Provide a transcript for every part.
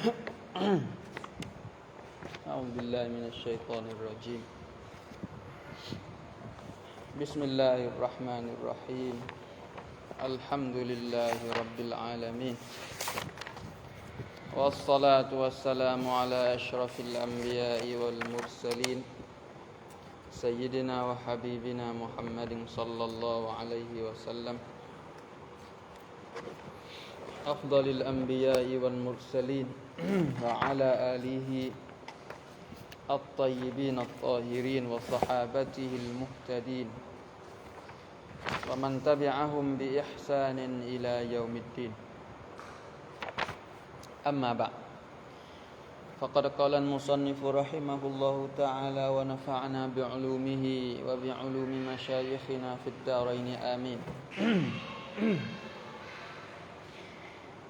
أعوذ بالله من الشيطان الرجيم. بسم الله الرحمن الرحيم. الحمد لله رب العالمين. والصلاة والسلام على أشرف الأنبياء والمرسلين. سيدنا وحبيبنا محمد صلى الله عليه وسلم. أفضل الأنبياء والمرسلين. وعلى آله الطيبين الطاهرين وصحابته المهتدين ومن تبعهم بإحسان إلى يوم الدين. أما بعد فقد قال المصنف رحمه الله تعالى ونفعنا بعلومه وبعلوم مشايخنا في الدارين. آمين.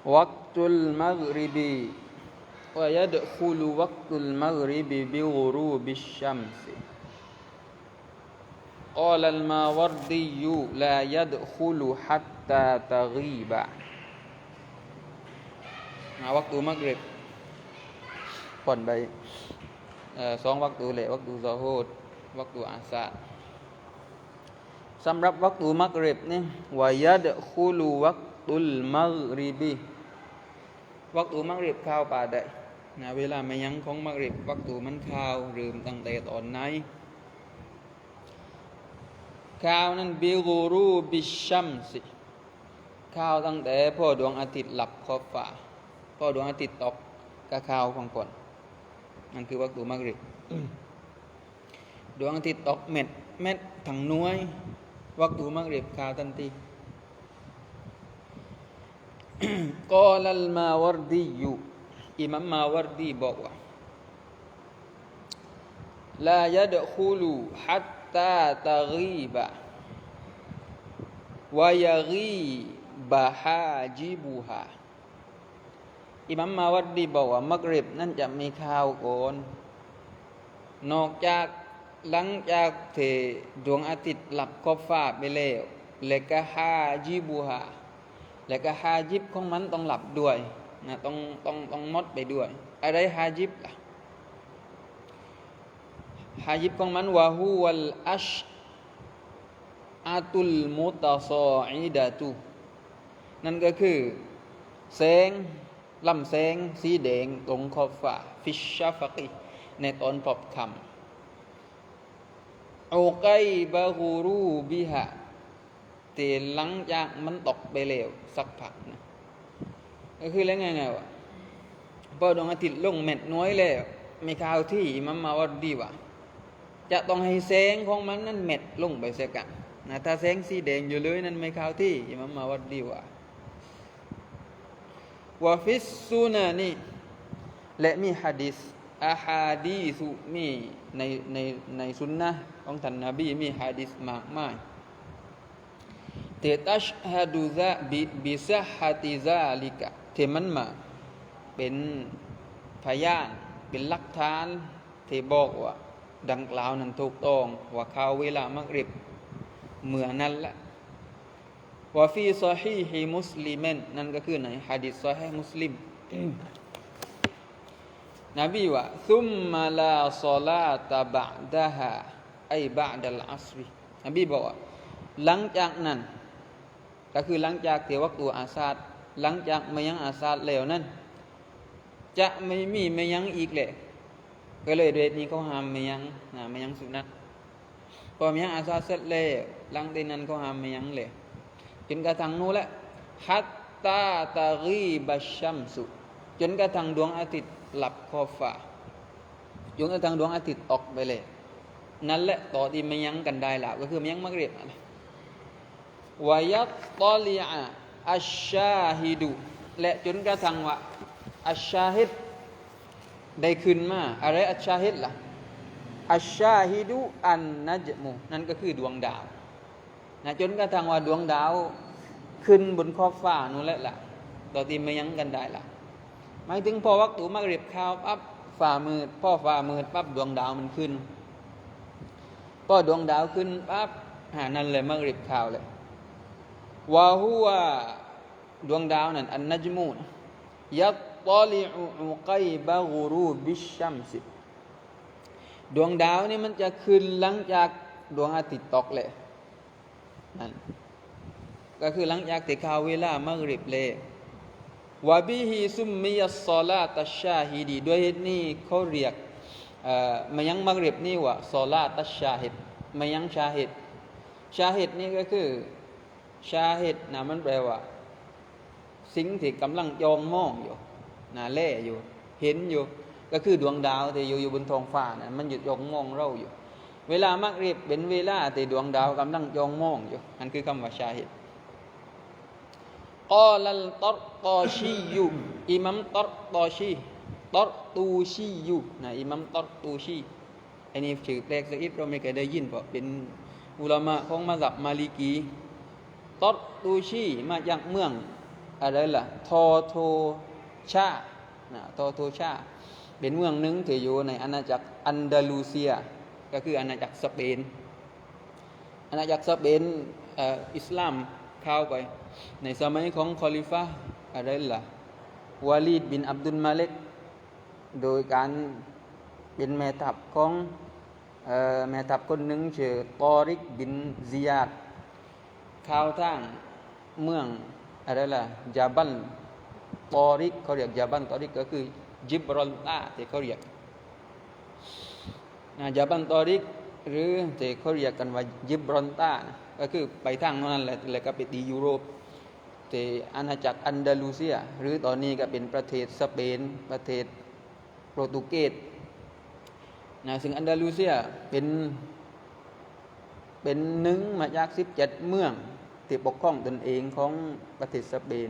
وقت المغرب ويدخل وقت المغرب بغروب الشمس قال الماوردي لا يدخل حتى تغيب وقت المغرب ผ่อนไปสองวักตูเลยวักตูซอฮูดวักตูอาซาสำหรับวักตูมักริบนี่วายดคูลูวักตุลมักริบีวักตูมักริบข้าวป่าได้ นะเวลาไม่ยังของมกริบวัตถุมันข่าวลืมตั้งแต่ตอนไหนข่าวนั้นบิลูรูบิชัมสิข่าวตั้งแต่พ่อดวงอาทิตย์หลับขอบฟ้าพ่อดวงอาทิตย์ตกกะข่าวของก่อนนั่นคือวัตถุมกริบดวงอาทิตย์ตกเม็ดเม็ดถังน้วยวัตถุมกริบข่าวทันทีกอลัลมาวรดียู อิมัมมาวัดดีบอกว่าลายดคูลูฮัตตาตะรีบะวายรีบะฮาจิบูฮาอิมัมมาวัดดีบอกว่ามักริบนั่นจะมีข้าวโกนนอกจากหลังจากเทดวงอาทิตย์หลับกอบฟ้าไปแล้วและก็ฮาจิบูฮาและก็ฮาจิบของมันต้องหลับด้วย นะต้องต้องต้องมดไปด้วย อะไรฮาจิบล่ะฮาจิบของมันวะฮูวัลอัชอาตุลมุตซออิดะตุนั่นก็คือแสงลำแสงสีแดงตรงขอบฟ้าฟิชชาฟักีในตอนพบคำโอไกบาฮูรูบิฮะแต่หลังจากมันตกไปแล้วสักพักนะ ก็คือแล้วไงไงวะพอดวงอาทิตย์ลงเม็ดน้อยแล้วไม่ข่าวที่มันมาว่าดีว่าจะต้องให้แสงของมันนั้นเม็ดลงไปเสียกันนะถ้าแสงสีแดงอยู่เลยนั้นไม่ข่าวที่มันมาว่าดีว่าว่าฟิสซูนานี่และมีฮะดิษอาฮาดีสุมีในในในสุนนะของท่านนบีมีฮะดิษมากมายเตตัชฮะดูซะบิบิซะฮัติซาลิกะ ที่มันมาเป็นพยานเป็นหลักฐานที่บอกว่า ดังกล่าวนั้นถูกต้องว่าเขาเวลามักริบเหมือนนั้นละว่าฟีซอฮีฮีมุสลิมนั่นก็คือในฮะดิษซอฮีมุสลิมนบีว่าซุมมาลาซอลาตะบะดะฮาไอบะดัลอัสรีนบีบอกว่าหลังจากนั้น ก็คือหลังจากเทวักตัวอาซาด หลังจากไม่ยังอาซาดแล้วนั้น จะไม่มีไม่ยังอีกเลยก็เลยเดชนี้เขาห้ามไม่ยังนะไม่ยังสุนัขพอไม่ยังอาซาดเสร็จแล้วหลังจากนั้นเขาห้ามไม่ยังเลยจนกระทั่งนู้นแหละฮัตตาตากีบัชชัมสุจนกระทั่งดวงอาทิตย์หลับขอบฟ้าจนกระทั่งดวงอาทิตย์ออกไปเลยนั่นแหละต่อที่ไม่ยังกันได้แล้วก็คือไม่ยังมักเรียบอะวายัตตอลีอา อัชชาฮิดุ และจนกระทั่งว่าอัชชาฮิดได้ขึ้นมาอะไรอัชชาฮิดล่ะอัชชาฮิดุอันนัจมูนั่นก็คือดวงดาวนะจนกระทั่งว่าดวงดาวขึ้นบนขอบฟ้านู่นแหละล่ะต่อที่ไม่ยังกันได้ล่ะหมายถึงพอวักตุมักริบข้าวปั๊บฝ่ามืดพ่อฝ่ามืดปั๊บดวงดาวมันขึ้นพอดวงดาวขึ้นปั๊บหานั่นเลยมักริบข้าวเลย วาหัวดวงดาวนั่นอันนัจมูนยัตตอลิอุอุไกบะกรูบิชัมสิดวงดาวนี่มันจะขึ้นหลังจากดวงอาทิตย์ตกเลยนั่นก็คือหลังจากที่ข่าวเวลามะกริบเลยวะบิฮิซุมมิยัสซอลาตัชชาฮิดีด้วยเหตุนี้เขาเรียกอ่อมายังมักริบนี่ว่าซอลาตัชชาฮิดมายังชาฮิดชาฮิดนี่ก็คือ ชาฮิดนะมันแปลว่า สิ่งที่กำลังยองมองอยู่นะแล่อยู่ เห็นอยู่ ก็คือดวงดาวที่อยู่อยู่บนท้องฟ้านะมันหยุดยองมองเราอยู่ เวลามักริบเป็นเวลาที่ดวงดาวกำลังยองมองอยู่นั่นคือคำว่าชาฮิดกอลัลตัรตอชียูอิมัมตัรตอชีตัรตูชียูนะอิมัมตัรตูชีอันนี้ชื่อแปลกสักอิดเราไม่เคยได้ยินเพราะเป็นอุลามะของมัซับมาลิกี ตัรตูชีมาจากเมืองอะไรล่ะทอโทชานะทอโทชา เป็นเมืองหนึ่งที่อยู่ในอาณาจักรอันดาลูเซีย ก็คืออาณาจักรสเปน อาณาจักรสเปนอิสลามเข้าไป ในสมัยของคอลิฟะอะไรล่ะวาลีดบินอับดุลมาเล็ก โดยการเป็นแม่ทัพของเอ่อแม่ทัพคนหนึ่งชื่อตอริกบินซิยาด ข้าทางเมืองอะไรล่ะจาบันตอริกเขาเรียกจาบันตอริกก็คือจิบรอลตาที่เขาเรียกนะจาบันตอริก หรือที่เขาเรียกกันว่าจิบรอลตาก็คือไปทางนั้นแหละแล้วก็ไปตียุโรปที่อาณาจักรอันดาลูเซีย หรือตอนนี้ก็เป็นประเทศสเปน ประเทศโปรตุเกสนะซึ่งอันดาลูเซียเป็นเป็นหนึ่งมาจากสิบเจ็ดเมือง ที่ปกครองตนเองของประเทศสเปน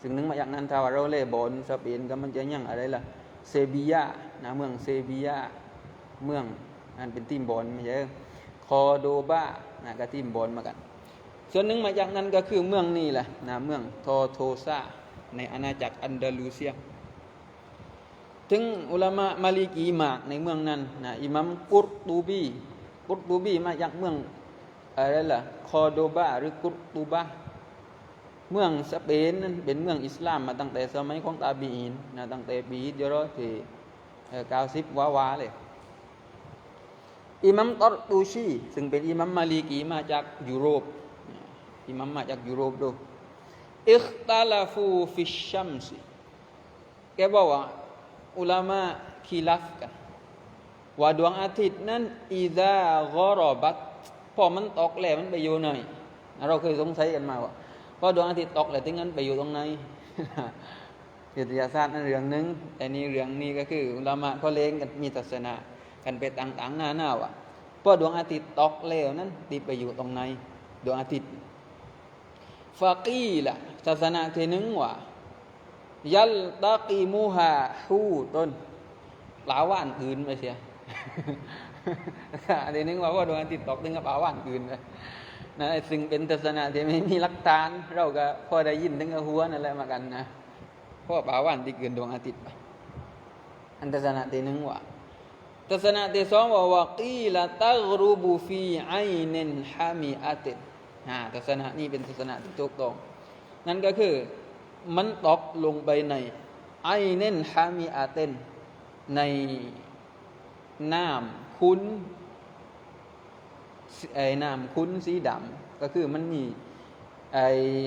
ซึ่งนึ่งมาจากนั้นทาวาโรเล่บอลสเปนก็มันจะยังอะไรล่ะเซบียานะเมืองเซบียาเมืองอันเป็นทีมบอลไม่ใช่คอโดบานะก็ทีมบอลมากัน ส่วนหนึ่งมาจากนั้นก็คือเมืองนี้แหละนะเมืองโทโทซาในอาณาจักรอันดาลูเซียถึงอุลามะมาลิกีมากในเมืองนั้นนะอิมัมกุรตูบีกุรตูบีมาจากเมือง อะไรล่ะ คอโดบาหรือกุตูบาเมืองสเปนนั้นเป็นเมืองอิสลามมาตั้งแต่สมัยของตาบีอินนะตั้งแต่ปีฮิจเราะห์ที่เก้าสิบว้าวาเลยอิมัมตอร์ตูชีซึ่งเป็นอิมัมมาลีกีมาจากยุโรปอิมัมมาจากยุโรปดูอิคตาลาฟูฟิชชัมซีแกบอกว่าอุลามะคีลัฟกันว่าดวงอาทิตย์นั้นอิซากรอบัต พอมันตกแล้วมันไปอยู่ไหนเราเคยสงสัยกันมาว่าพอดวงอาทิตย์ตกแล้วถึงนั้นไปอยู่ตรงไหนวิทยาศาสตร์นั่นเรื่องหนึ่งแต่นี่เรื่องนี้ก็คืออุลามะเขาเลงกันมีศาสนากันไปต่างๆหน้าหน้าว่ะพอดวงอาทิตย์ตกแล้วนั้นตีไปอยู่ตรงไหนดวงอาทิตย์ฟากีล่ะศาสนาที่หนึ่งว่ายัลตะกีมูฮาฮูต้นปลาว่านอื่นไปเสีย อันที่หนึ่งว่าว่าดวงอาทิตย์ตกถึงกับปลาว่านอื่นไปนะซึ่งเป็นศาสนาที่ไม่มีหลักฐาน เราก็พอได้ยินถึงกับหัวนั่นแหละมากันนะเพราะปลาว่านที่เกินดวงอาทิตย์ไปอันศาสนาที่หนึ่งว่าศาสนาที่สองว่าวกีละตักรูบูฟีไอเนนฮามีอาตินอ่าศาสนานี้เป็นศาสนาที่ถูกต้องนั่นก็คือมันตกลงไปในไอเน้นฮามีอาเตนในน้ำ คุ้นไอ้น้ำคุ้นสีดำก็คือมันมีไอ้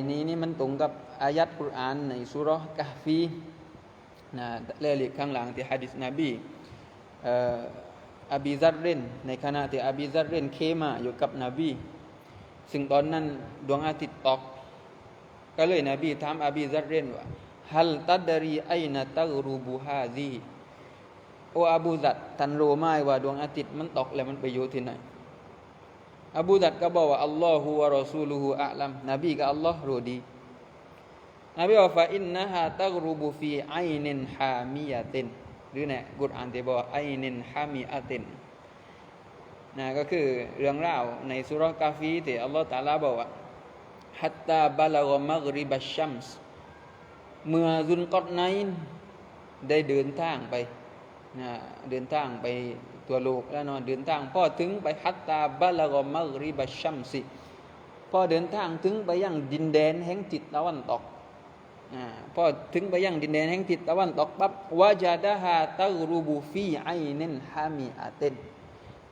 นี้นี่มันตรงกับอายัดกุรอานในสุรกะฟีนะเล่ลิกข้างหลังที่ฮะดิษนบีอ่ออบีซัดเรนในขณะที่อบีซัดเรนเคมาอยู่กับนบี ซึ่งตอนนั้นดวงอาทิตย์ตก ก็เลยนบีถามอบีซัดเรนว่าฮัลตัดรีไอนาตักรูบูฮาซี โออบูซัดท่านรู้ไหมว่าดวงอาทิตย์มันตกแล้วมันไปอยู่ที่ไหนอบูซัดก็บอกว่าอัลลอฮฺวะรอซูลูฮูอัลลัมนบีกับอัลลอฮ์รู้ดีนบีว่าฟาอินนะฮะตักรูบูฟีไอเนนฮามียะตินหรือเนี่ยกุรอานที่บอกไอเนนฮามีอะตินนะก็คือเรื่องราวในสุรกาฟีที่อัลลอฮฺตาลาบอกว่าฮัตตาบาลากมักริบัชชัมส์เมื่อซุนกอดไนน์ได้เดินทางไป นะเดินทางไปตัวโลกแล้วนอนเดินทางพอถึงไปฮัตตาบาลากมักริบัชชัมสิพอเดินทางถึงไปยังดินแดนแห่งจิตตะวันตกอ่าพอถึงไปยังดินแดนแห่งทิศตะวันตกปั๊บวาจาดาฮาตะรูบูฟีไอเนนฮามีอาเตน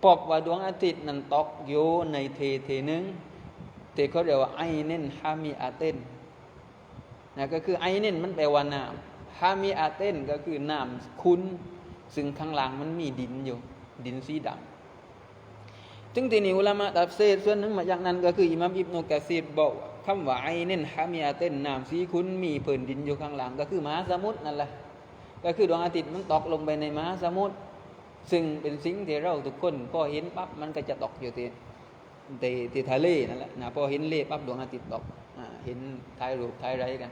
พบว่าดวงอาทิตย์นั้นตกอยู่ในเทเทหนึงเทเขาเรียกว่าไอเนนฮามีอาเตนนะก็คือไอเนนมันแปลว่าน้ำฮามีอาเตนก็คือน้ำคุณ ซึ่งข้างล่างมันมีดินอยู่ ดินสีดำซึ่งทีนี้อุลามะตับเซรส่วนหนึ่งมาจากนั้นก็คืออิมัมอิบนุกะซีรบอกคำว่าไอเน้นฮามีอาเต้นน้ำสีคุณมีเพิ่นดินอยู่ข้างหลังก็คือมหาสมุทรนั่นแหละก็คือดวงอาทิตย์มันตกลงไปในมหาสมุทรซึ่งเป็นสิ่งที่เราทุกคนพอเห็นปั๊บมันก็จะตกอยู่ที่ที่ที่ทะเลนั่นแหละนะพอเห็นเลปั๊บดวงอาทิตย์ตกเห็นท้ายรูปท้ายไรกัน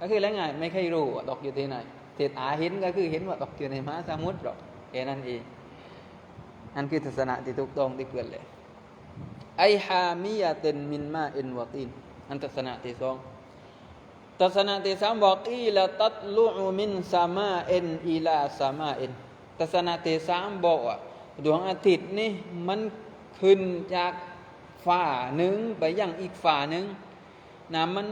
ก็คือแล้วไงไม่เคยรู้ตกอยู่ที่ไหน เทตาเห็นก็คือเห็นว่าตกอยู่ในมหาสมุทรหรอกแค่นั้นเองนั่นคือทัศนะที่ถูกต้องที่เกิดเลยไอฮามียะเตนมินมาเอ็นวะตินอันทัศนะที่สองทัศนะที่สามบอกอีละตัตลุอุมินสามาเอ็นอีลาสามาเอ็นทัศนะที่สามบอกว่าดวงอาทิตย์นี่มันขึ้นจากฝ่าหนึ่งไปยังอีกฝ่าหนึ่งนะมัน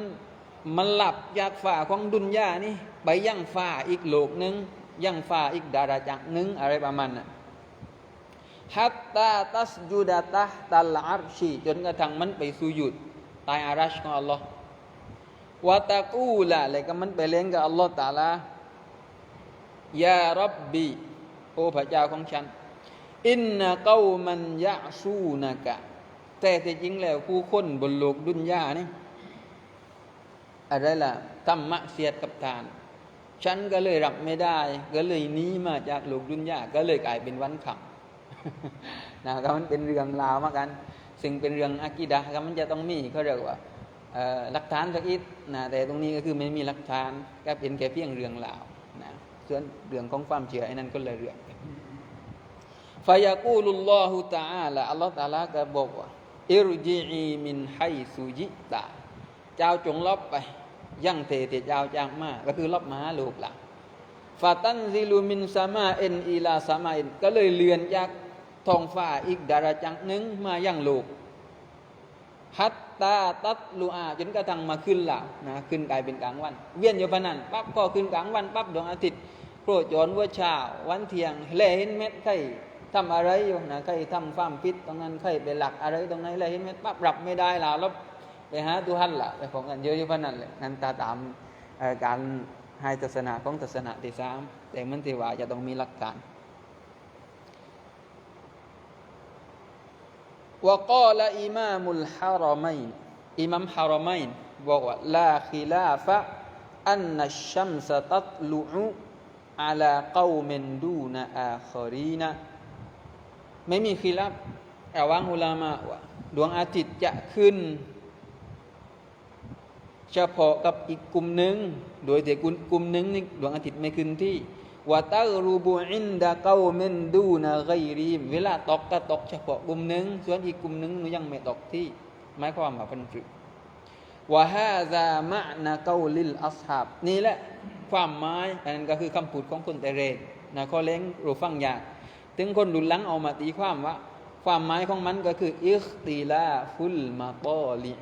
มันหลับจากฝ่าของดุนยานี่ ไปยังฝ่าอีกโลกหนึ่งยังฝ่าอีกดาราจักหนึ่งอะไรประมาณนั้นฮัตตาตัสจุดะตะตัลอาร์ชีจนกระทั่งมันไปสุยุดใต้อารัชของอัลลอฮ์วะตะกูละอะไรก็มันไปเล่นกับอัลลอฮ์ตาลายารับบีโอ้พระเจ้าของฉัน อินนะเก้ามันยะซูนะกะ แต่ที่จริงแล้วผู้คนบนโลกดุนยานี่อะไรล่ะทำมะเสียดกับทาน ฉันก็เลยรับไม่ได้ ก็เลยหนีมาจากโลกดุนยาก็เลยกลายเป็นวันขับนะครับมันเป็นเรื่องราวมากัน ซึ่งเป็นเรื่องอากีดะครับมันจะต้องมีเขาเรียกว่าหลักฐานสักอิดนะแต่ตรงนี้ก็คือไม่มีหลักฐานก็เป็นแค่เพียงเรื่องราวนะส่วนเรื่องของความเชื่อไอ้นั้นก็เลยเรื่องฟายากูลุลลอฮุตาอาละอัลลอฮฺตาลาก็บอกว่าอิรจีอีมินไฮสุจิตาเจ้าจงลบไป ยั่งเทเตเจ้าจางมาก ก็คือลบมาหาลูกหลังฟาตันซิลูมินซามาเอ็นอีลาซามาเอ็นก็เลยเลือนจากทองฟ้าอีกดาราจักหนึ่งมายังโลกฮัตตาตัตลูอาจนกระทั่งมาขึ้นละนะขึ้นกลายเป็นกลางวัน เวียนอยู่พนันปั๊บก็ขึ้นกลางวันปั๊บดวงอาทิตย์โปรดย้อนว่าเช้าวันเที่ยงแลเห็นเม็ดไข่ทำอะไรอยู่นะไข่ทำฟาร์มพิษตรงนั้นไข่ไปหลักอะไรตรงนั้นแลเห็นเม็ดปั๊บรับไม่ได้ล้วแล้ว ไปหาดูฮันละไปของกันเยอะอยู่พนั้นเลยนั่นตาตามการให้ศาสนาของศาสนาที่สามแต่มันที่ว่าจะต้องมีหลักการว่าก็ละอิมามุลฮารอมัยอิมัมฮารอมัยบอกว่าลาคิลาฟะอันนัชชัมสตัตลุอุอาลาเกาเมนดูนอาคอรีนะไม่มีคีลับระว่างอุลามะว่าดวงอาทิตย์จะขึ้น เฉพาะกับอีกกลุ่มหนึ่ง โดยแต่กลุ่มหนึ่งนี่ดวงอาทิตย์ไม่ขึ้นที่วะตัรูบูอินดะเกาเมนดูนะไกรีมเวลาตกก็ตกเฉพาะกลุ่มหนึ่ง ส่วนอีกกลุ่มหนึ่งมันยังไม่ตกที่หมายความว่าเป็นจุดวะฮาซามะนะเกาลิลอัสฮับนี่แหละความหมายอันนั้นก็คือคำพูดของคนแต่เรนนะข้อเล้งรูฟังยากถึงคนดุลลังเอามาตีความว่า ความหมายของมันก็คืออิคติลาฟุลมาตอลี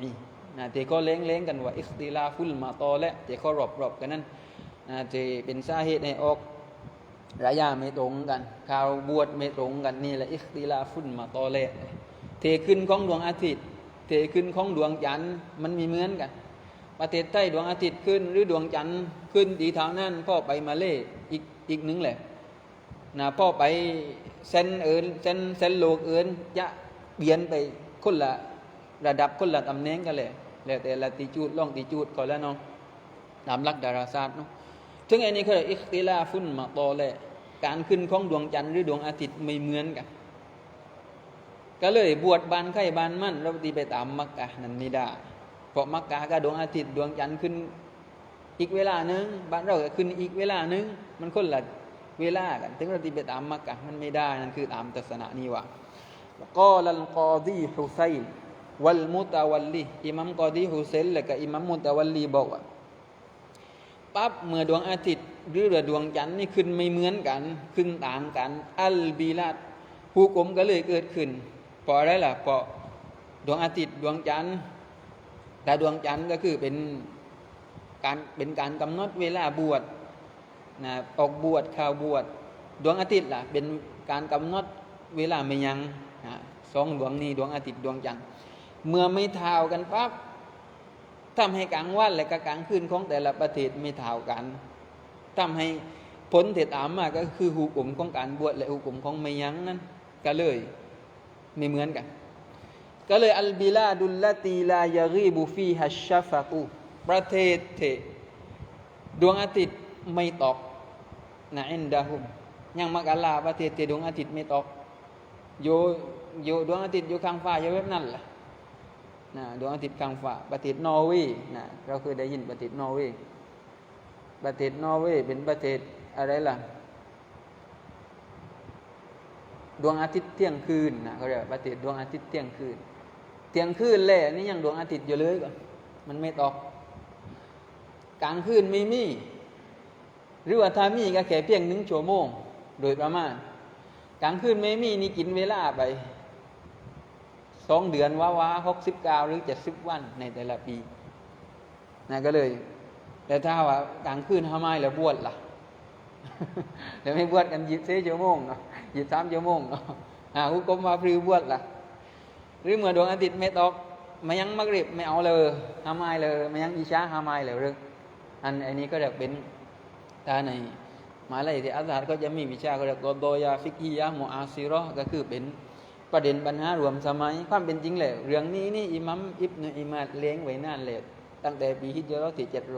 นะที่ก็เล้งเล้งกันว่าอิคติลาฟุลมาตอและที่เขารบรบกันนั้นนะที่เป็นสาเหตุในออกระยะไม่ตรงกันข่าวบวชไม่ตรงกันนี่แหละอิคติลาฟุนมาตอเลเทขึ้นของดวงอาทิตย์ เทขึ้นของดวงจันทร์มันมีเหมือนกัน ประเทศไทยดวงอาทิตย์ขึ้น หรือดวงจันทร์ขึ้นดีทางนั้นพ่อไปมาเลอีกอีกหนึ่งแหละนะพ่อไปเซนเอินเซนเซนโลกเอินจะเปลี่ยนไปคนละระดับคนละตำแหน่งกันเลย แล้วแต่ละติจูดล่องติจูดก่อนแล้วเนาะตามหลักดาราศาสตร์เนาะถึงไอ้นี้คืออิคติลาฟุนมาตอเลยการขึ้นของดวงจันทร์หรือดวงอาทิตย์ไม่เหมือนกัน ก็เลยบวชบานไข่บานมั่นเราตีไปตามมักกะนั้นไม่ได้เพราะมักกะก็ดวงอาทิตย์ดวงจันทร์ขึ้นอีกเวลานึงบ้านเราก็ขึ้นอีกเวลานึงมันคนละเวลากันถึงเราตีไปตามมักกะมันไม่ได้นั่นคือตามทัศนะนี้ว่าก็ลัลกอดีฮุไซน์ วัลมุตะวัลลีอิมัมกอดีฮุเซนและก็อิมัมมุตะวัลลีบอกว่าปั๊บเมื่อดวงอาทิตย์ หรือดวงจันทร์นี่ขึ้นไม่เหมือนกัน ขึ้นต่างกัน อัลบีลาดผูกลมก็เลยเกิดขึ้นพอะไรล่ะพราะดวงอาทิตย์ดวงจันทร์แต่ดวงจันทร์ก็คือเป็นการเป็นการกำหนดเวลาบวชนะออกบวชข่าวบวชดวงอาทิตย์ล่ะเป็นการกำหนดเวลาไม่ยังนะสองดวงนี้ดวงอาทิตย์ดวงจันทร์ เมื่อไม่เท่ากันปั๊บทำให้กลางวันและก็กลางคืนของแต่ละประเทศไม่เท่ากันทำให้ผลเถิดตามมาก็คือหูกลุ่มของการบวชและหูกลุ่มของไม่ยั้งนั้นก็เลยไม่เหมือนกัน ก็เลยอัลบิลาดุลละตีลายารีบูฟีฮัชชาฟากูประเทศเทดวงอาทิตย์ไม่ตกนะอินดาฮุมยังมักอัลลาประเทศที่ดวงอาทิตย์ไม่ตกอยู่อยู่ดวงอาทิตย์อยู่ข้างฟ้าอยู่แบบนั้นแหละ นะดวงอาทิตย์ข้างฟ้าประเทศนอร์เวย์นะเราเคยได้ยินประเทศนอร์เวย์ประเทศนอร์เวย์เป็นประเทศอะไรล่ะ ดวงอาทิตย์เที่ยงคืนนะเขาเรียกประเทศดวงอาทิตย์เที่ยงคืน เที่ยงคืนแหละนี่ยังดวงอาทิตย์อยู่เลยก่อนมันไม่ตกกลางคืนไม่มี หรือว่าถ้ามีก็แค่เพียงหนึ่งชั่วโมง โดยประมาณ กลางคืนไม่มีนี่กินเวลาไป สองเดือนว้าว้าหกสิบเก้าหรือเจ็ดสิบวันในแต่ละปีนะก็เลย แต่ถ้าว่ากลางคืนทำไมแล้วบวชล่ะเดี๋ยวไม่บวชกันยิบเสียชั่วโมงเนาะยิบสามชั่วโมงเนาะหาอุกรมมาพรีบวชล่ะ หรือเมื่อดวงอาทิตย์ไม่ตกมายังมักริบไม่เอาเลยฮามเลยมายังอิชาฮามเลยเรื่ออันอันนี้ก็จะเป็นตาในหมหาลัยที่อาซาดก็จะมีวิชาก็เรียกกดอยาฟิกียะโมอาซิรอก็คือเป็น ประเด็นปัญหารวมสมัย ความเป็นจริงแล้วเรื่องนี้นี่อิมัมอิบนุอิมาดเลี้ยงไว้นานเลยตั้งแต่ปีฮิจราะห์ที่เจ็ดโร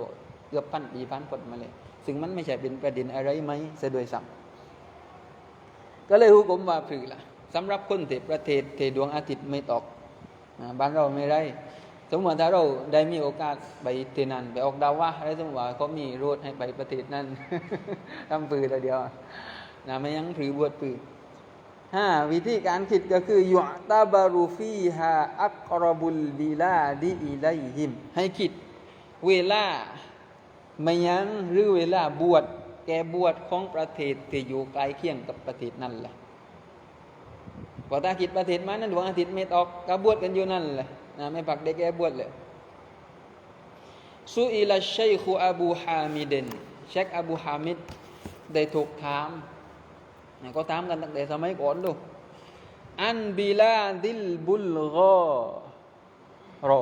เกือบพันปีพันคนมาเลยซึ่งมันไม่ใช่เป็นประเด็นอะไรไหมเสียโดยซ้ำก็เลยฮุกมว่าผือละสำหรับคนที่ประเทศที่ดวงอาทิตย์ไม่ตกบ้านเราไม่ได้สมมติถ้าเราได้มีโอกาสไปที่นั่นไปออกดาวว่าอะไรสมมติว่าเขามีรูทให้ไปประเทศนั้นทำปืนเดียวนะไม่ยังผือบวชปืน ห้าวิธีการคิดก็คือยุตาบารูฟีฮาอักรบุลบิลาดีอิไลฮิม ให้คิดเวลาไม่ยังหรือเวลาบวชแกบวชของประเทศที่อยู่ใกล้เคียงกับประเทศนั่นแหละพอตาคิดประเทศมันนั้นดวงอาทิตย์ไม่ตกกบวชกันอยู่นั่นแหละนะไม่ปักได้แกบวชเลยซูอิลาชัยคูอบูฮามิดนเชคอบูฮามิดได้ถูกถาม ก็ถามกันตั้งแต่สมัยก่อนดูอันบิลาดิลบุลกอรอ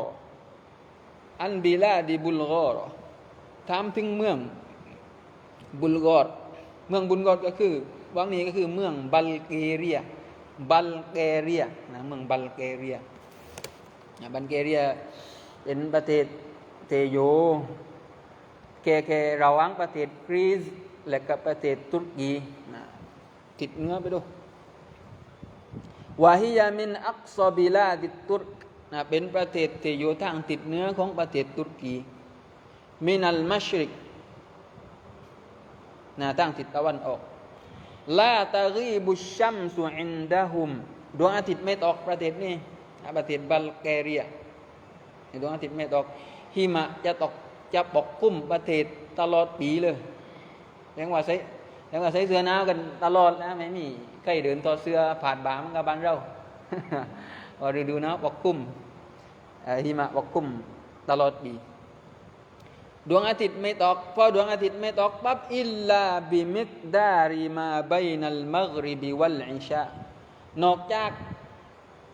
อันบิลาดิบุลกอรอถามถึงเมืองบุลกอรเมืองบุลกอรก็คือวังนี้ก็คือเมืองบัลเกเรีย บัลเกเรียนะเมืองบัลเกเรียนะบัลเกเรียเป็นประเทศเตโยแก่แก่ระหว่างประเทศกรีซและกับประเทศตุรกี ติดเนื้อไปดูวาฮิยามินอักซอบิลาดิตุรกนะเป็นประเทศที่อยู่ทางติดเนื้อของประเทศตุรกีมินัลมัชริกนะทางทิศตะวันออกลาตารีบุชัมสุอินดะฮุมดวงอาทิตย์ไม่ตกประเทศนี้ประเทศบัลแกเรียดวงอาทิตย์ไม่ตกหิมะจะตกจะปกคลุมประเทศตลอดปีเลยยังว่าใส่ ยังว่าใส่เสื้อหนาวกันตลอดนะไม่มีใครเดินต่อเสื้อผ่านบามันกับบ้านเราว่าฤดูหนาวปกคลุมหิมะปกคลุมตลอดปีดวงอาทิตย์ไม่ตกพอดวงอาทิตย์ไม่ตกปั๊บอิลลาบิมิกดาริมาบยนัลมักริบิวัลอิชานอกจาก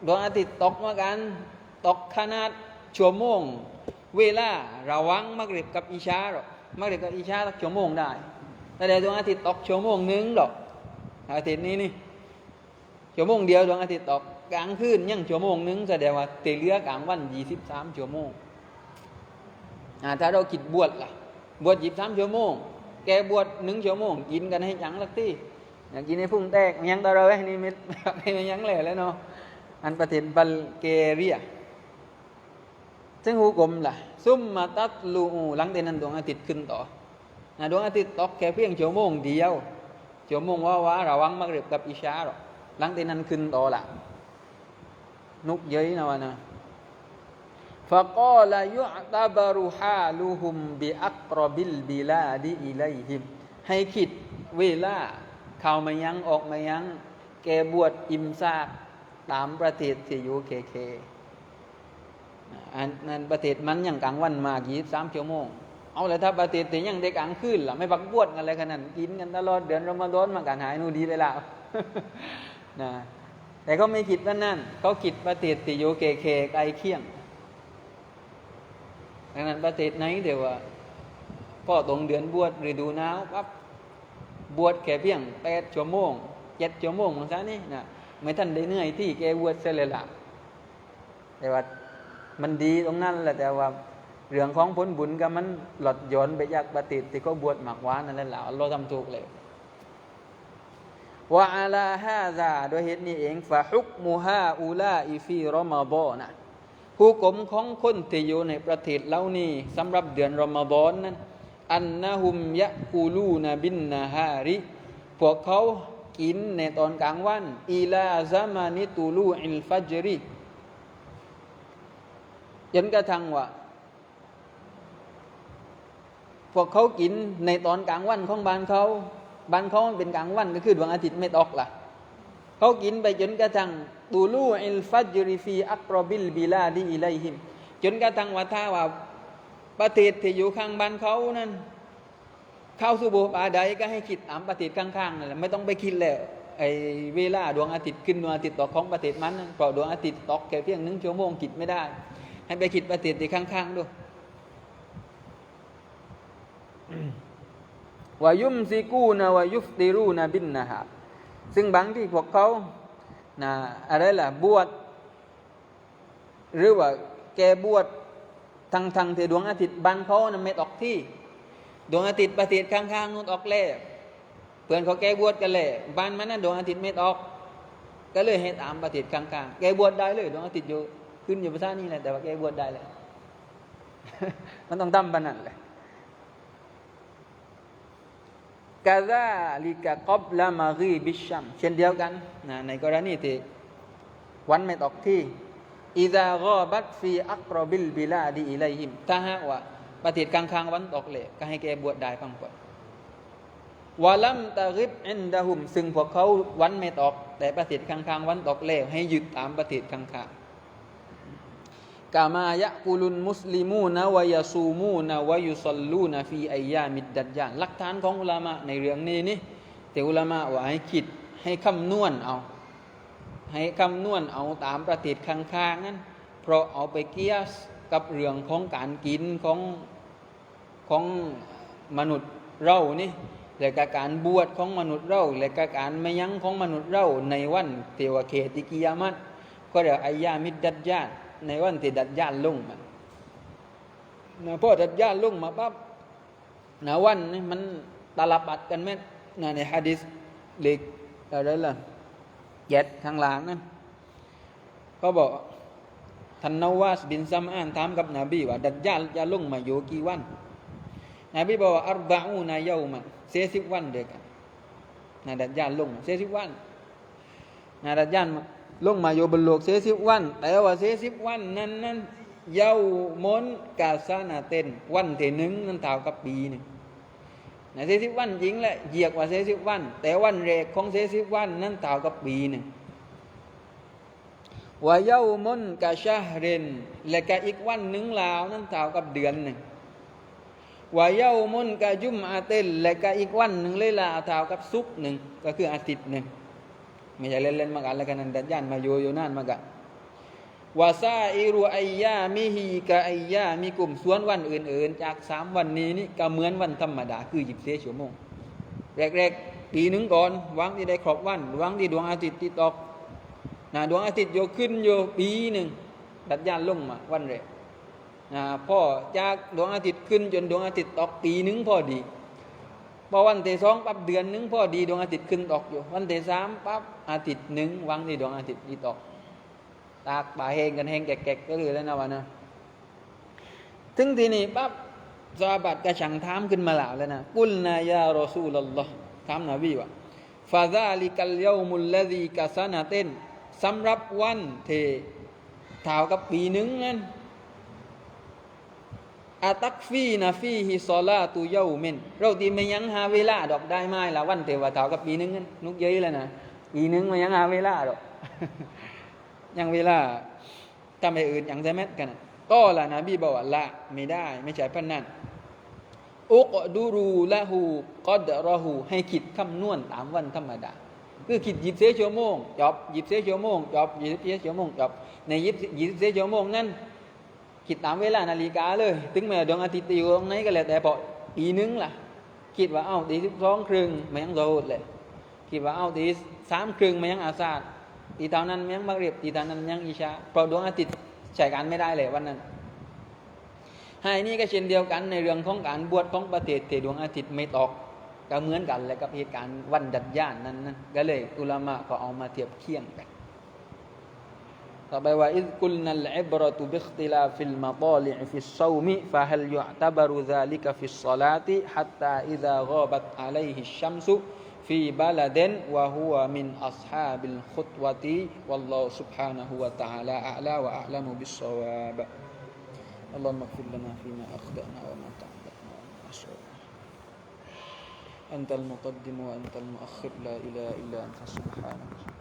ดวงอาทิตย์ตกเหมือนกันตกขนาดชั่วโมง เวลาระวังมักริบกับอิชาหรอกมักริบกับอิชาสักชั่วโมงได้ แต่ดวงอาทิตย์ตกชั่วโมงหนึ่งหรอกอาทิตย์นี้นี่ชั่วโมงเดียวดวงอาทิตย์ตกกลางคืนยังชั่วโมงหนึ่งแสดงว่าเตเลือกลางวันยี่สิบสามชั่วโมงถ้าเราคิดบวชล่ะ บวชยี่สิบสามชั่วโมง แกบวชหนึ่งชั่วโมง กินกันให้ยังลักที่อยากกินให้พุ่งแตกยังตะเราไอ้นี่ไม่ไม่ยังเลยแล้วเนาะอันประเทศบัลเกเรียซึ่งหูกลมล่ะ ซุ่มมาตัดลูหลังจากนั้นดวงอาทิตย์ขึ้นต่อ นะดวงอาทิตย์ตกแค่เพียงชั่วโมงเดียวชั่วโมงว่าว่าระวังมากเรียบกับอิชาหรอกหลังจานันขึ้นต่อละนุกเย้ยนะวะนะ فقال ลายุตาบารุฮาลูฮุมบิอักรบิลบิให้คิดเวลาเข้ามายังออกมายังแกบวชอิมซากตามประเทศที่อยู่เคเคอันนั้นประเทศมันอย่างกลางวันมากยี่สามชั่วโมง เอาเลยถ้าปฏิทิยังเด็กอังขึ้นล่ะไม่บักบวชกันอะไรขนาดกินกันตลอดเดือนรอมฎอนมากันหายนูดีเลยล่ะนะแต่ก็ไม่คิดว่านั่นเขาคิดปฏิทิโยเกเคไกลเคียงดังนั้นปฏิทินไหนเดี๋ยวว่าพ่อตรงเดือนบวชฤดูหนาวปั๊บบวชแค่เพียงแปดชั่วโมงเจ็ดชั่วโมงของซะนี่นะไม่ท่านได้เหนื่อยที่แกบวชเสร็จเลยล่ะแต่ว่ามันดีตรงนั้นแหละแต่ว่า เรื่องของผลบุญก็มันหลดย้อนไปจากปฏิทินที่เขาบวชหมักหวานนั่นแหละเราทำถูกเลยว่าอาลาฮาซาโดยเหตุนี้เองฟะฮุกมูฮาอูลาอีฟีรอมฎอนนะผู้กลมของคนที่อยู่ในประเทศเหล่านี้สำหรับเดือนรอมฎอนนั้นอันนะฮุมยะกูลูนบินนาฮาริพวกเขากินในตอนกลางวันอีลาซามานิตูลูอิลฟัจริจนกระทั่งว่า พวกเขากินในตอนกลางวันของบ้านเขาบ้านเขามันเป็นกลางวันก็คือดวงอาทิตย์ไม่ตกล่ะเขากินไปจนกระทั่งตูลูอิลฟัจริฟีอักรบิลบิลาดีอิไลฮิม จนกระทั่งว่าถ้าว่าประเทศที่อยู่ข้างบ้านเขานั้นเข้าสู่โบปาใดก็ให้คิดตามประเทศข้างๆนั่นแหละไม่ต้องไปคิดแล้วไอ้เวลาดวงอาทิตย์ขึ้นดวงอาทิตย์ตกของประเทศมันนั่นเพราะดวงอาทิตย์ตกแค่เพียงหนึ่งชั่วโมงคิดไม่ได้ ให้ไปคิดประเทศที่ข้างๆด้วย วายุมซิกูนะวายุฟติรูนะบินนะฮะซึ่งบางที่พวกเขานะอะไรล่ะบวชหรือว่าแกบวชทางทางที่ดวงอาทิตย์บ้านเขานะไม่ตกที่ ดวงอาทิตย์ประเทศข้างๆนู้นออกแล้วเพื่อนเขาแกบวชกันเลยบ้านมันนั้นดวงอาทิตย์ไม่ตกก็เลยให้ตามประเทศข้างๆแกบวชได้เลย ดวงอาทิตย์อยู่ขึ้นอยู่ภาษานี้แหละแต่ว่าแกบวชได้เลยมันต้องตั้มปนนันเลย กาซาลิกะกอบละมารีบิชัมเช่นเดียวกันนะในกรณีที่วันไม่ตกที่อิดากอบัตฟีอักรบิลบิลาดีอิไลฮิมถ้าหากว่าประเทศกลางๆวันตกเลยก็ให้แกบวชได้พังปดวะลัมตะริบอินดะฮุม ซึ่งพวกเขาวันไม่ตก แต่ประเทศกลางๆวันตกแล้วให้หยุดตามประเทศกลางๆ กามายะกุลุนมุสลิมูนะวายซูมูนะวายุสลลูนะฟีอายามิดดัดยานหลักฐานของอุลามะในเรื่องนี้นี่แต่อุลามะว่าให้คิดให้คำนวณเอา ให้คำนวณเอาตามประเทศข้างๆนั้น เพราะเอาไปเกียสกับเรื่องของการกินของของมนุษย์เรานี่และกการบวชของมนุษย์เราและกการไม่ยั้งของมนุษย์เราในวันเทวเคติกิยามัตก็เรียกอายามิดดัดญาต ในวันที่ดัดญาตลงมันนะพอดัดญาตลงมาปั๊บนะวันนี้มันตาลปัดกันไหมนะในฮะดิษเล็กอะไรล่ะเจ็ดทางหลังนั้นก็บอกท่านนาวาสบินซัมอานถามกับนบีว่า ดัจญาลจะลุ่งมาอยู่กี่วันนบีบอกว่าอัรบะอูนายามันเสียสิบวันเด็กนะดัจญาลลงเสียสิบวันนะดัจญาล ลงมาอยู่บนโลกเสียสิบวัน แต่ว่าเสียสิบวันนั้นนั้นเยามนกาซานาเตนวันที่หนึ่งนั้นเท่ากับปีหนึ่งนะเซสิบวันจริงแหละเหยียกว่าเซสิบวัน แต่วันแรกของเซสิบวันนั้นเท่ากับปีหนึ่งว่าเย้ามนกะชาเรนและก็อีกวันหนึ่งลาวนั้นเท่ากับเดือนหนึ่งว่าเย้ามนกะยุมอาเตนและก็อีกวันหนึ่งเลยลาเท่ากับซุกหนึ่งก็คืออาทิตย์หนึ่ง ไม่ใช่เล่นๆมากันแล้วกันนั่นดันยันมาโยโยนั่นมากันวาซาอิรุไอยามิฮีกะไอยามีกลุ่มส่วนวันอื่น ๆ จากสามวันนี้นี่ก็เหมือนวันธรรมดาคือหยิบเสียชั่วโมงแรกๆปีหนึ่งก่อนวางที่ได้ครบวันวางที่ดวงอาทิตย์ที่ตกนะดวงอาทิตย์โยขึ้นโยปีหนึ่งดัดยานลงมาวันแรกนะพ่อจากดวงอาทิตย์ขึ้นจนดวงอาทิตย์ตกปีหนึ่งพอดี พอวันที่สองปั๊บเดือนหนึ่งพอดีดวงอาทิตย์ขึ้นตกอยู่ วันที่สามปั๊บอาทิตย์หนึ่งวางที่ดวงอาทิตย์ที่ตก ตากป่าแห้งกันแห้งแกกๆก็เลยแล้วนะวันนะถึงทีนี้ปั๊บซาบัดกระชังถามขึ้นมาแล้วแล้วนะกุลนายารอซูลลอฮ์ถามนบีว่าฟาซาลิกัลยามุลลดีกาซานาเตนสำหรับวันเทเท่ากับปีหนึ่งนั้น อาตักฟีนะฟีฮิซอลาตุเยาเมนเราตีไม่ยังหาเวลาดอกได้ไหมละวันเทว่าเท่ากับปีหนึ่งนั้นนุกเย้ยแล้วนะปีหนึ่งไม่ยังหาเวลาดอกยังเวลาทำไมอื่นอย่างใช่ไหมกันก็ละนะบีบอกว่าละไม่ได้ ไม่ใช่พันนั่นอุกดูรูละหูกอดรอหูให้คิดคำนวณตามวันธรรมดาคือคิดยิบเสชั่วโมงจบยิบเสชั่วโมงจบยิบเสชั่วโมงจบในยิบยิบเสชั่วโมงนั้น คิดตามเวลานาฬิกาเลย ถึงแม้ดวงอาทิตย์จะอยู่ตรงไหนก็แล้วแต่พอปีนึงล่ะ คิดว่าเอ้าตีสิบสองครึ่งมันยังโดดเลย คิดว่าเอ้าตีสามครึ่งมันยังอาซาดตีเท่านั้นมันยังมักเรียบตีเท่านั้นยังอิชาเพราะดวงอาทิตย์ใช้การไม่ได้เลยวันนั้นให้นี่ก็เช่นเดียวกันในเรื่องของการบวชของประเทศเทดวงอาทิตย์ไม่ตกก็เหมือนกันเลยกับเหตุการณ์วันดัดย่านนั้นนะก็เลยอุลามะก็เอามาเทียบเคียงกัน ต่อไปว่าอิกุลนัลอิบรตุบิขติลาฟิลมาตอลิฟิสซาวมิฟะฮัลยุอ์ตบรุซาลิกฟิสศลาติฮัตตาอิซากอบัตอะลัยฮิชชัมซุฟีบาลาดนวะฮุวะมินอัศฮาบิลขุตวะติวัลลอฮุ سبحانه และ تعالى أعلى وأعلم بالصواب اللهم اغفر لنا فيما أخطأنا وما تعمدنا وما أسرفنا أنت المقدم وأنت المؤخر لا إله إلا أنت سبحانك